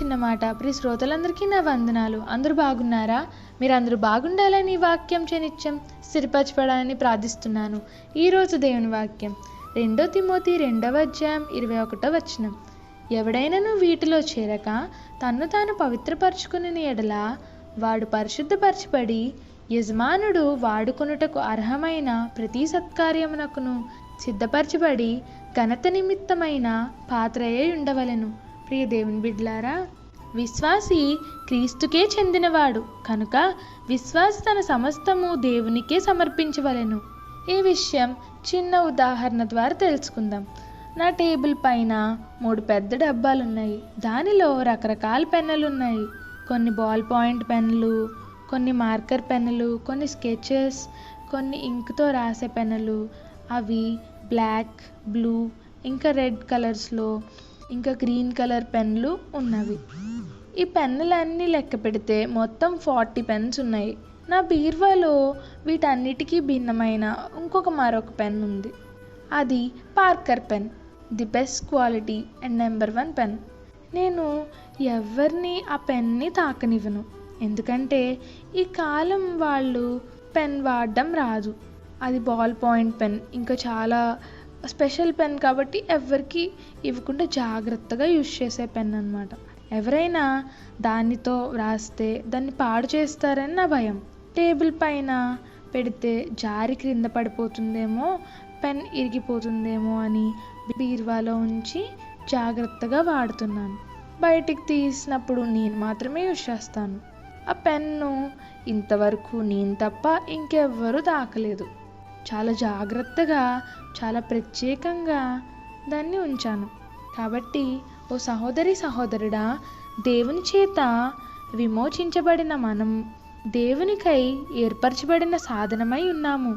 మాట. ప్రియ శ్రోతలందరికీ నా వందనాలు. అందరూ బాగున్నారా? మీరు అందరూ బాగుండాలని వాక్యం చనిత్యం స్థిరపరచబడాలని ప్రార్థిస్తున్నాను. ఈరోజు దేవుని వాక్యం. రెండో తిమోతి రెండవ అధ్యాయం ఇరవై ఒకటో వచనం. ఎవడైనాను వీటిలో చేరక తన్ను తాను పవిత్రపరచుకుని ఎడల వాడు పరిశుద్ధపరచబడి యజమానుడు వాడుకొనుటకు అర్హమైన ప్రతి సత్కార్యమునకును సిద్ధపరచబడి ఘనత నిమిత్తమైన పాత్రయే ఉండవలెను. ప్రియ దేవుని బిడ్లారా విశ్వాసి క్రీస్తుకే చెందినవాడు. కనుక విశ్వాసి తన సమస్తము దేవునికే సమర్పించవలెను. ఈ విషయం చిన్న ఉదాహరణ ద్వారా తెలుసుకుందాం. నా టేబుల్ పైన మూడు పెద్ద డబ్బాలు ఉన్నాయి దానిలో రకరకాల పెన్నులు ఉన్నాయి కొన్ని బాల్ పాయింట్ పెన్నులు కొన్ని మార్కర్ పెన్నులు కొన్ని స్కెచెస్ కొన్ని ఇంక్తో రాసే పెన్నులు. అవి బ్లాక్ బ్లూ ఇంకా రెడ్ కలర్స్లో ఇంకా గ్రీన్ కలర్ పెన్లు ఉన్నవి. ఈ పెన్నులన్నీ లెక్క పెడితే మొత్తం ఫార్టీ పెన్స్ ఉన్నాయి. నా బీర్వాలో వీటన్నిటికీ భిన్నమైన ఇంకొక మరొక పెన్ ఉంది. అది Parker pen the best quality and number one pen. నేను ఎవరిని ఆ పెన్ని తాకనివ్వను. ఎందుకంటే ఈ కాలం వాళ్ళు పెన్ వాడడం రాదు. అది బాల్ పాయింట్ పెన్ ఇంకా చాలా స్పెషల్ పెన్ కాబట్టి ఎవరికి ఇవ్వకుండా జాగ్రత్తగా యూజ్ చేసే పెన్ అనమాట ఎవరైనా దానితో రాస్తే దాన్ని పాడు చేస్తారని నా భయం. టేబుల్ పైన పెడితే జారి క్రింద పడిపోతుందేమో పెన్ ఇరిగిపోతుందేమో అని బీరువాలో ఉంచి జాగ్రత్తగా వాడుతున్నాను. బయటికి తీసినప్పుడు నేను మాత్రమే యూజ్ చేస్తాను. ఆ పెన్ను ఇంతవరకు నేను తప్ప ఇంకెవ్వరూ దాకలేదు చాలా జాగ్రత్తగా చాలా ప్రత్యేకంగా దాన్ని ఉంచాను. కాబట్టి ఓ సహోదరి సహోదరుడా దేవుని చేత విమోచించబడిన మనం దేవునికై ఏర్పరచబడిన సాధనమై ఉన్నాము.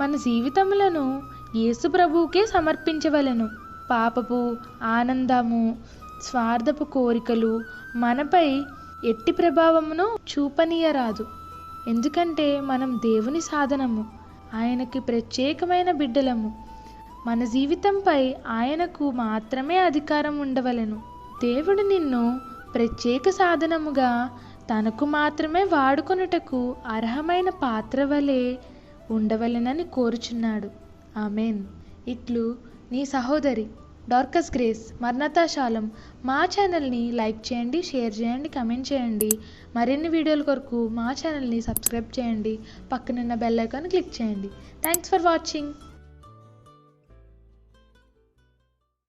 మన జీవితములను యేసు ప్రభువుకే సమర్పించవలెను. పాపపు ఆనందము స్వార్థపు కోరికలు మనపై ఎట్టి ప్రభావమును చూపనీయరాదు. ఎందుకంటే మనం దేవుని సాధనము. ఆయనకి ప్రత్యేకమైన బిడ్డలము. మన జీవితంపై ఆయనకు మాత్రమే అధికారం ఉండవలెను. దేవుడు నిన్ను ప్రత్యేక సాధనముగా తనకు మాత్రమే వాడుకొనుటకు అర్హమైన పాత్ర వలె ఉండవలెనని కోరుచున్నాడు. ఆమెన్. ఇట్లు నీ సహోదరి డార్కస్ గ్రేస్ మర్ణతాశాలం మా ఛానల్ని లైక్ చేయండి షేర్ చేయండి కమెంట్ చేయండి. మరిన్ని వీడియోల కొరకు మా ఛానల్ని సబ్స్క్రైబ్ చేయండి. పక్కనున్న బెల్ ఐకాన్ క్లిక్ చేయండి. Thanks for watching.